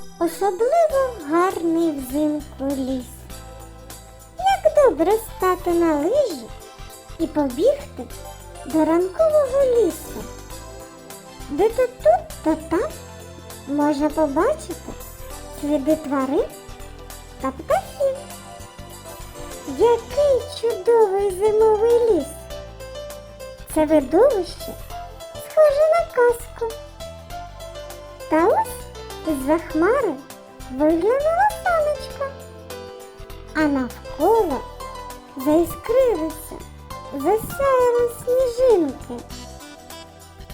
Особливо гарний взимку ліс. Як добре стати на лижі і побігти до ранкового лісу, де то тут, то там можна побачити сліди тварин та птахів. Який чудовий зимовий ліс! Це видовище схоже на казку. Та ось із-за хмари виглянуло сонечко, а навколо заіскрилися, засяяли сніжинки,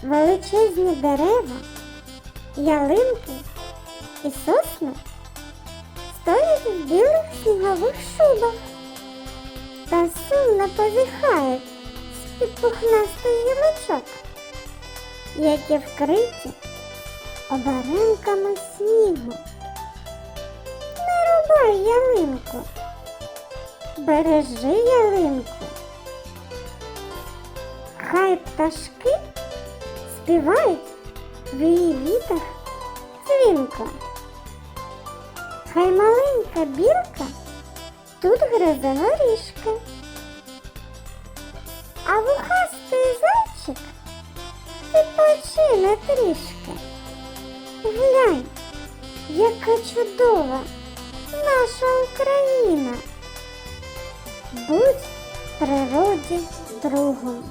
величезні дерева, ялинки і сосни стоять в білих снігових шубах та сумно позіхають з-під пухнастих гілочок, які вкриті оберемками снігу. Не рубай ялинку, бережи ялинку. Хай пташки співають в її вітах дзвінко. Хай маленька білка тут гризе горішки. А вухастий зайчик відпочине трішки. Глянь, яка чудова наша Україна. Будь природі другом.